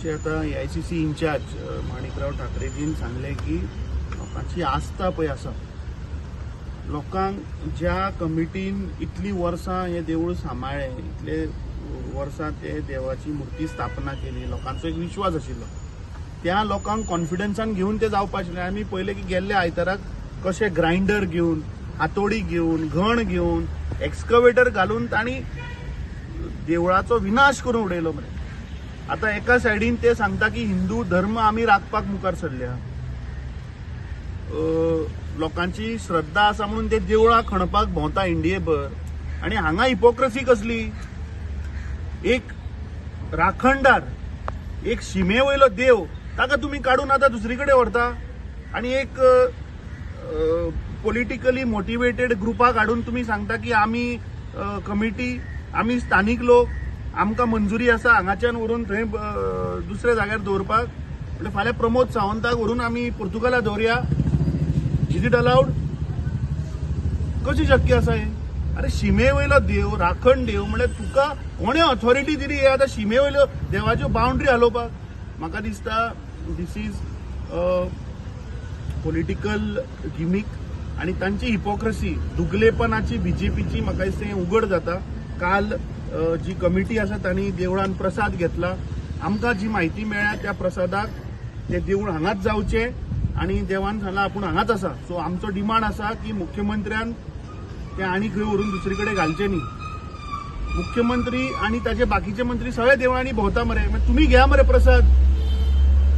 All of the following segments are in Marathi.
आमचे आता A I C C incharge Manikrao ठाकरेजीन सांगले की लोकांची आस्था पळय आसा. लोकांक ज्या कमिटीन इतली वर्सां हे देवूळ सांबाळ्ळें इतले वर्सां ते देवाची मूर्ती स्थापना केली लोकांचो एक विश्वास आशिल्लो. त्या लोकांक कॉन्फिडन्सान घेवन ते जावपा आशिल्ले. आमी पयले की गेल्ले आयताराक कशे ग्रायंडर घेवन हातोडी घेवन घण घेवन एक्सकवेटर घालून तांणी देवळाचो विनाश करून उडयलो मरे. आता एका सायडीन ते सांगता की हिंदू धर्म आमी राखपाक मुखार सरल्या. लोकांची श्रद्धा आसा म्हणून ते देवळां खणपाक भोंवता इंडियेभर आनी हांगा हिपोक्रसी कसली? एक राखणदार एक शिमे वयलो देव ताका तुमी काडून आतां दुसरी कडेन व्हरता. आनी एक पॉलिटिकली मोटिवेटेड ग्रुपाक हाडून तुमी सांगता की आमी कमिटी आमी स्थानीक लोक आमकां मंजुरी आसा हांगाच्यान व्हरून थंय दुसऱ्या जाग्यार दवरपाक. म्हणजे फाल्यां प्रमोद सावंताक व्हरून आमी पुर्तुगाला दवरया. इज इट अलाउड कशी शक्य आसा हे? अरे शिमे वयलो देव राखण देव म्हळ्यार तुका कोणे ऑथॉरिटी दिली हे? आतां शिमे वयल्यो देवाच्यो बाउंड्री हालोवपाक. म्हाका दिसता दीस इज पॉलिटिकल गिमीक आणि तांची हिपोक्रसी दुगलेपणाची बीजेपीची म्हाका दिसता हें उघड जाता. काल जी कमिटी आसा तांणी देवळान प्रसाद घेतला. आमकां जी म्हायती मेळ्ळ्या त्या प्रसादाक ते देवूळ हांगाच जावचें आणि देवान सांगला आपूण हांगाच आसा. सो आमचो डिमांड आसा की मुख्यमंत्र्यान ते आनी खंय व्हरून दुसरे कडेन घालचें न्ही. मुख्यमंत्री आणि ताचे बाकीचे मंत्री सगळ्या देवळांनी भोंवता मरे. तुमी घ्या मरे प्रसाद.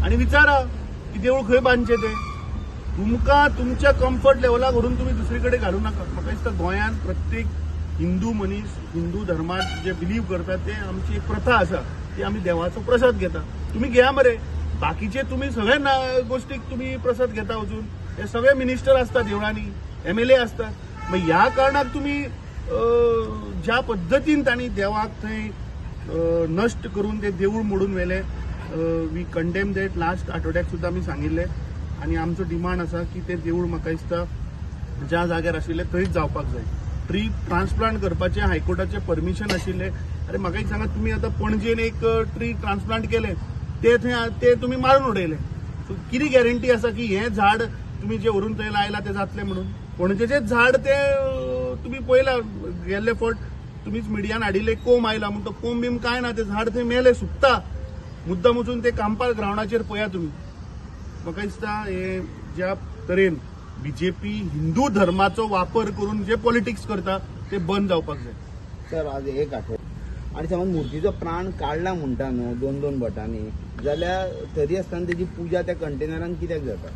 आणि विचारा की देवूळ खंय बांदचें तें. तुमकां तुमच्या कम्फर्ट लेवलाक व्हरून तुमी दुसरे कडेन घालूं नाका. म्हाका दिसता गोंयांत प्रत्येक हिंदू मनीस हिंदू धर्मात जे बिलीव करतात ते आमची एक प्रथा आसा ती आमी देवाचो प्रसाद घेता. तुमी घ्या मरे. बाकीचे तुम्ही सगळे ना- गोष्टीक तुम्ही प्रसाद घेता वचून हे सगळे मिनिस्टर असतात देवळांनी. एम एल ए असतात. मग ह्या कारणाक तुम्ही ज्या पद्दतीन तांणी देवाक थंय नष्ट नश्ट करून ते देवूळ मोडून व्हेलें वी कंडेम देट लास्ट आठवड्याक सुद्दां आमी सांगिल्लें आनी आमचो डिमांड आसा की ते देवूळ म्हाका दिसता ज्या जाग्यार आशिल्ले थंयच जावपाक जाय ट्री ट्रान्सप्लांट करपाचें हायकोर्टाचें परमिशन आशिल्लें. अरे म्हाका एक सांगा तुमी आतां पणजेन एक ट्री ट्रान्सप्लांट केलें ते थंय ते तुमी मारून उडयले. सो कितें गॅरंटी आसा की हें झाड तुमी जे व्हरून थंय लायला तें जातलें म्हणून? पणजेचें झाड ते तुमी पळयला गेल्ले फावट तुमीच मिडियान हाडिल्ले कोंब आयला म्हणून तो कोंब बीम कांय ना ते झाड थंय मेले सुकता. मुद्दम वचून ते कांपाल ग्रावंडाचेर पळया तुमी म्हाका दिसता हे ज्या तरेन बीजेपी हिंदू धर्माचो वापर करून जे पॉलिटिक्स करता ते बंद जावपाक जाय. सर आज एक आठवडो आणि समज मूर्तीचो प्राण काडला म्हणटा न्हू दोन दोन भटांनी जाल्यार तरी आसतना तेजी पुजा त्या कंटेनरान कित्याक जाता?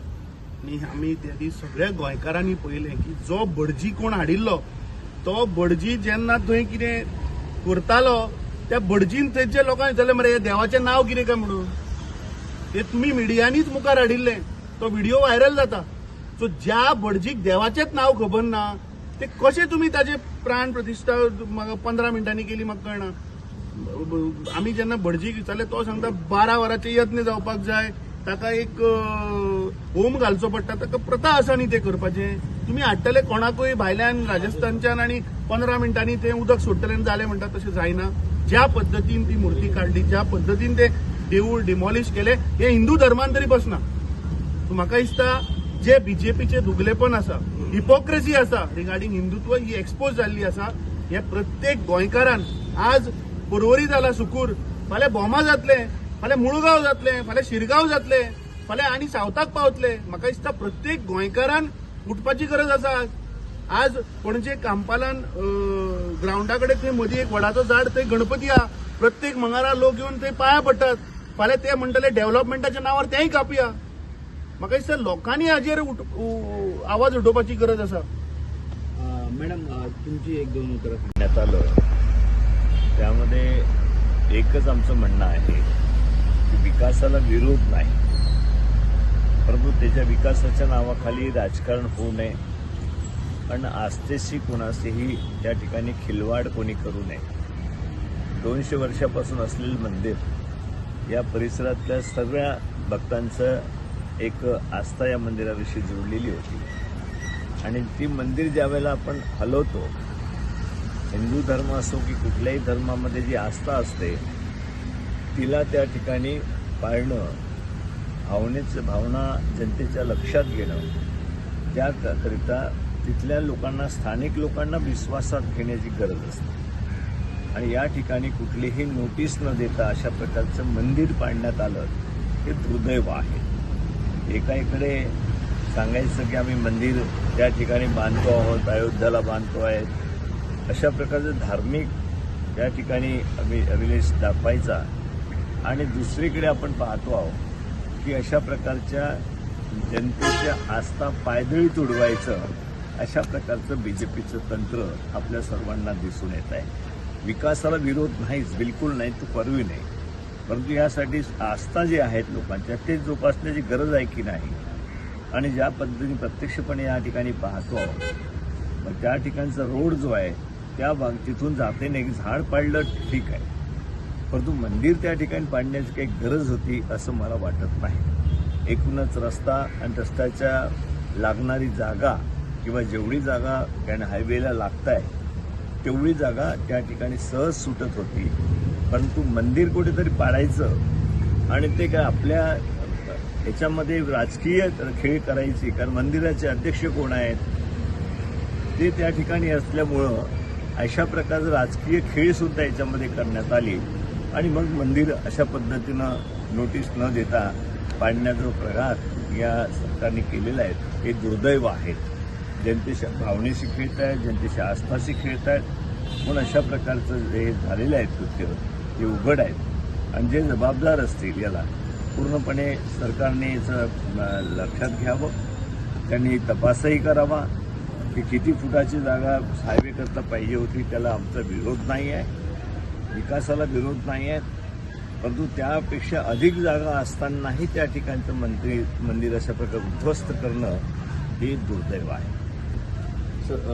आनी आमी त्या दीस सगळ्या गोंयकारांनी पळयलें की जो भटजी कोण हाडिल्लो तो भटजी जेन्ना थंय कितें करतालो त्या भटजीन थंयच्या लोकांक विचारलें मरे हे देवाचें नांव कितें काय म्हणून? ते तुमी मिडियांनीच मुखार हाडिल्लें तो व्हिडिओ व्हायरल जाता. सो ज्या भटजीक देवाचेंच नांव खबर ना ते कशें तुमी ताचे प्राण प्रतिश्ठा म्हाका पंदरा मिनटांनी केली म्हाका कळना आमी जेन्ना भटजीक विचारलें तो सांगता बारा वरांचे यत्न जावपाक जाय ताका एक होम घालचो पडटा ताका प्रथा आसा न्ही ते करपाचें. तुमी हाडटले कोणाकूय भायल्यान राजस्थानच्यान आनी पंदरा मिनटांनी ते उदक सोडटले आनी जालें म्हणटा तशें जायना. ज्या पद्दतीन ती मुर्ती काडली ज्या पद्दतीन ते देवूळ डिमॉलिश केले हे हिंदू धर्मान तरी बसना. सो म्हाका दिसता जे बीजेपीचे दुगलेपण आसा हिपोक्रेसी आसा रिगार्डिंग हिंदुत्व ही एक्सपोज जाल्ली आसा हे प्रत्येक गोंयकारान आज पर्वरी जाला सुकूर. फाल्यां बोमा जातले फाल्यां मुळगांव जातले फाल्यां शिरगांव जातले फाल्यां आनी सावथाक पावतले. म्हाका दिसता प्रत्येक गोंयकारान उठपाची गरज आसा. आज पणजे कांपालान ग्रावंडा कडेन थंय मदीं एक वडाचो झाड थंय गणपती आहा प्रत्येक मंगळारा लोक येवन थंय पांया पडटात. फाल्यां ते म्हणटले डेव्हलपमेंटाच्या नांवार तेंय कापया. म्हाका दिसता लोकांनी हाजेर उठ- उ- आवाज उठोवपाची गरज आसा मॅडम तुमची एक दोन उतरां सांगा. आलं. त्यामध्ये एकच आमचं म्हणणं आहे की विकासाला विरोध नाही. परंतु त्याच्या विकासाच्या नावाखाली राजकारण होऊ नये. पण आस्थेशी कोणाशीही त्या ठिकाणी खिलवाड कोणी करू नये. दोनशे वर्षापासून असलेलं मंदिर या परिसरातल्या सगळ्या भक्तांचं एक आस्था या मंदिराविषयी जोडलेली होती. आणि ती मंदिर ज्यावेळेला आपण हलवतो हिंदू धर्म असो की कुठल्याही धर्मामध्ये जी आस्था असते तिला त्या ठिकाणी पाळणं भावनेचं भावना जनतेच्या लक्षात घेणं त्याकरिता तिथल्या लोकांना स्थानिक लोकांना विश्वासात घेण्याची गरज असते. आणि या ठिकाणी कुठलीही नोटीस न देता अशा प्रकारचं मंदिर पाडण्यात आलं हे दुर्दैव आहे. एकाईकडे सांगायचं की आम्ही मंदिर त्या ठिकाणी बांधतो आहोत अयोध्याला बांधतो आहेत. अशा प्रकारचं धार्मिक त्या ठिकाणी अभि अभिलेष दाखवायचा. आणि दुसरीकडे आपण पाहतो आहोत की अशा प्रकारच्या जनतेच्या आस्था पायदळी तुडवायचं अशा प्रकारचं बी जे पीचं तंत्र आपल्या सर्वांना दिसून येत आहे. विकासाला विरोध नाहीच बिलकुल नाही तो परवी नाही. परंतु यासाठी आस्था जी आहेत लोकांच्या ते जोपासण्याची गरज आहे की नाही? आणि ज्या पद्धतीने प्रत्यक्षपणे या ठिकाणी पाहतो मग त्या ठिकाणचा रोड जो आहे त्या भाग तिथून जाते नाही झाड पाडलं ठीक आहे. परंतु मंदिर त्या ठिकाणी पाडण्याची काही गरज होती असं मला वाटत नाही. एकूणच रस्ता आणि रस्त्याच्या लागणारी जागा किंवा जेवढी जागा कारण हायवेला लागत आहे तेवढी जागा त्या ठिकाणी सहज सुटत होती. परंतु मंदिर कुठेतरी पाडायचं आणि ते काय आपल्या याच्यामध्ये राजकीय खेळ करायची कारण मंदिराचे अध्यक्ष कोण आहेत ते त्या ठिकाणी असल्यामुळं अशा प्रकारचं राजकीय खेळसुद्धा याच्यामध्ये करण्यात आली. आणि मग मंदिर अशा पद्धतीनं नोटीस न देता पाडण्याचा प्रघात या सरकारने केलेला आहे हे दुर्दैव आहे. जनतेच्या भावनेशी खेळत आहेत जनतेच्या आस्थाशी खेळत आहेत म्हणून अशा प्रकारचं जे झालेलं आहे कृत्य. ते उघड आहेत. आणि जे जबाबदार असतील याला पूर्णपणे सरकारने याचं लक्षात घ्यावं. त्यांनी तपासही करावा की किती फुटाची जागा हायवेकरता पाहिजे होती त्याला आमचा विरोध नाही आहे. विकासाला विरोध नाही आहे. परंतु त्यापेक्षा अधिक जागा असतानाही त्या ठिकाणचं मंत्री मंदिर अशा प्रकारे उद्ध्वस्त करणं हे दुर्दैव आहे. सर